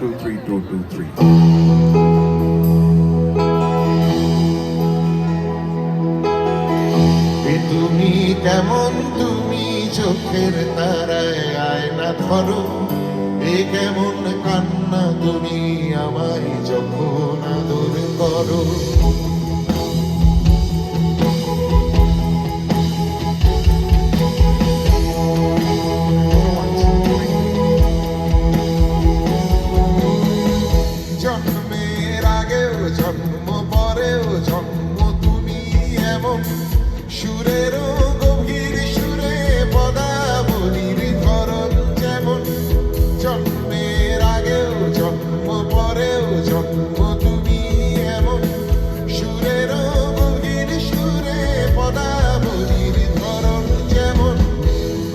Two three two two three তুমি কেমন তুমি চোখের তারায় আয়না ধরো। এ কেমন কান্না তুমি আমায় যখন আদর করো। আগেও জন্ম পরেও জন্ম তুমি এমন। সুরেরও গভীর সুরে পদাবলীর ধরন যেমন। জন্মের আগেও জন্ম পরেও জন্ম তুমি এমন। সুরেরও গভীর সুরে পদাবলীর ধরন যেমন।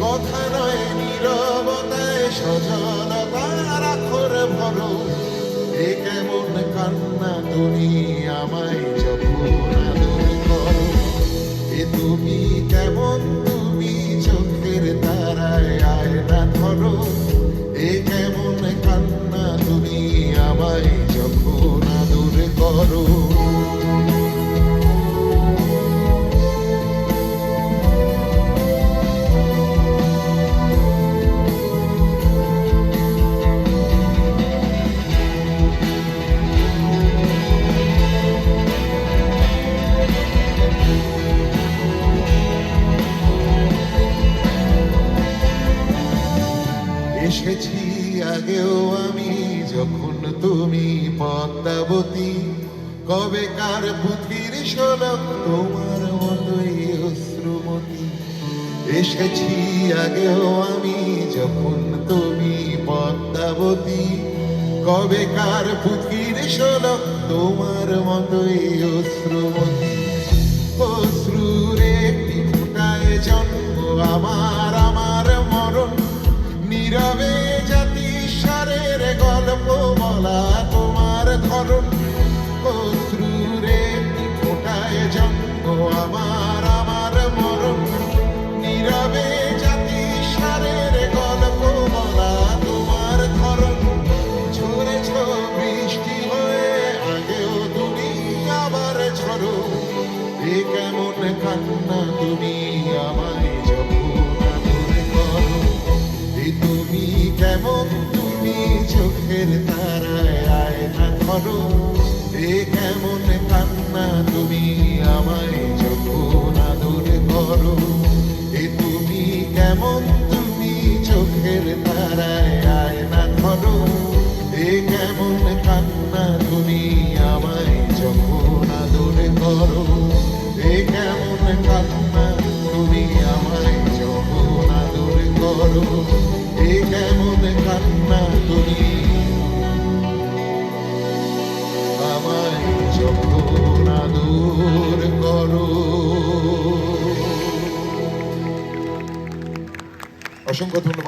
কথা নয় নীরবতায় সজলতার আখর ভরো এ কেমন কান্না তুমি এ তুমি কেমন? তুমি চোখের তারায় আয়না ধরো। এসেছি আগেও আমি, যখন তুমি পদ্মাবতী। কবে কার পুঁথির শোলক, তোমার মতোই অশ্রুমতি। এসেছি আগেও আমি, যখন তুমি পদ্মাবতী। কবে কার পুঁথির শোলক, তোমার মতোই অশ্রুমতি। অশ্রুরে ফোটায় জন্ম আমার এ কেমন কান্না তুমি আমায় যখন আদর করো? এ তুমি তুমি চোখের তারায় আয়না ধরো? এ কেমন কান্না তুমি আমায় যখন আদর করো? এ তুমি করো এ কেমন কান্না তুমি আমায় যখন আদর করো। অসংখ্য ধন্যবাদ।